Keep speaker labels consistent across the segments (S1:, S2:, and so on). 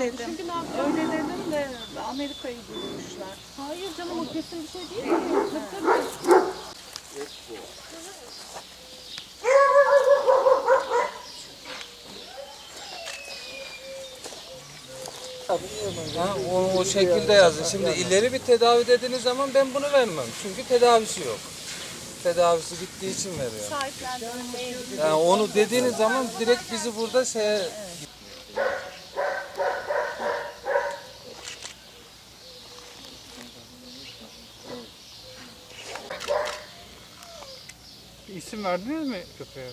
S1: dedim.
S2: Çünkü ne yapacağız?
S1: Öyle dedim de Amerika'yı bulmuşlar.
S2: Hayır canım o kesin bir şey değil ki. Tabii tabii.
S3: Ha, o, o şekilde yazın. Şimdi ileri bir tedavi dediğiniz zaman ben bunu vermem. Çünkü tedavisi yok. Tedavisi bittiği için veriyor.
S1: Sahiplendirilmeye gidiyor.
S3: Yani onu dediğiniz zaman direkt bizi burada şey
S4: İsim verdiniz mi köpeğe?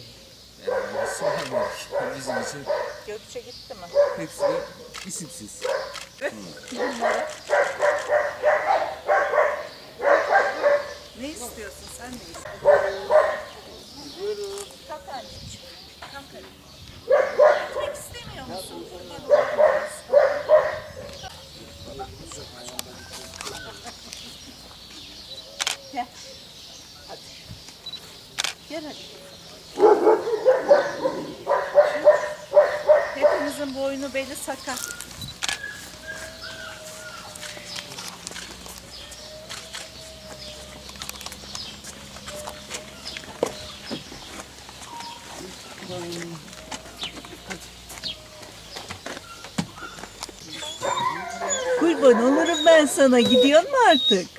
S5: İsim vermedik. Bizim için
S1: Gökçe gitti mi?
S5: hepsi de isimsiz.
S1: Ne istiyorsun sen ne istiyorsun? Kalk anneciğim. Kalk hadi. Gitmek istemiyor musun? Kurban olayım. Gel. Hadi. Gel hadi. Hepimizin boynu beli sakat.
S6: Kurban olurum ben sana. Gidiyor mu artık?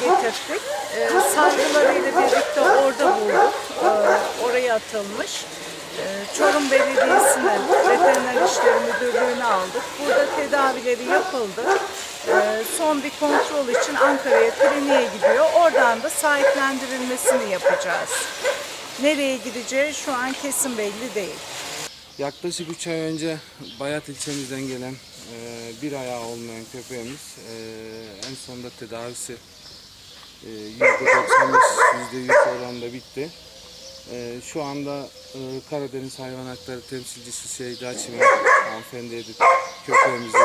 S1: Getirdik. E, salgılarıyla birlikte orada bulduk. E, oraya atılmış. E, Çorum Belediyesi'ne veteriner işleri müdürlüğüne aldık. Burada tedavileri yapıldı. Son bir kontrol için Ankara'ya kliniğe gidiyor. Oradan da sahiplendirilmesini yapacağız. Nereye gideceği şu an kesin belli değil.
S3: Yaklaşık 3 ay önce Bayat ilçemizden gelen e, bir ayağı olmayan köpeğimiz e, en sonunda tedavisi e, %95, %100 oranında bitti. E, şu anda Karadeniz Hayvan Hakları temsilcisi Seyda Çimen hanımefendiye de köpeğimizi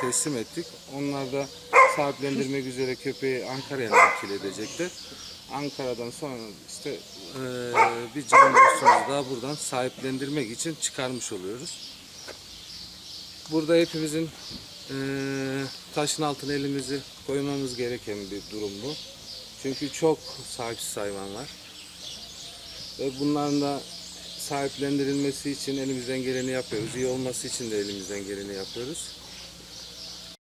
S3: teslim ettik. Onlar da sahiplendirmek üzere köpeği Ankara'ya nakil edecekler. Ankara'dan sonra işte bir can dostumuzu daha buradan sahiplendirmek için çıkarmış oluyoruz. Burada hepimizin e, taşın altına elimizi koymamız gereken bir durum bu. Çünkü çok sahipsiz hayvan var. Ve bunların da sahiplendirilmesi için elimizden geleni yapıyoruz. İyi olması için de elimizden geleni yapıyoruz.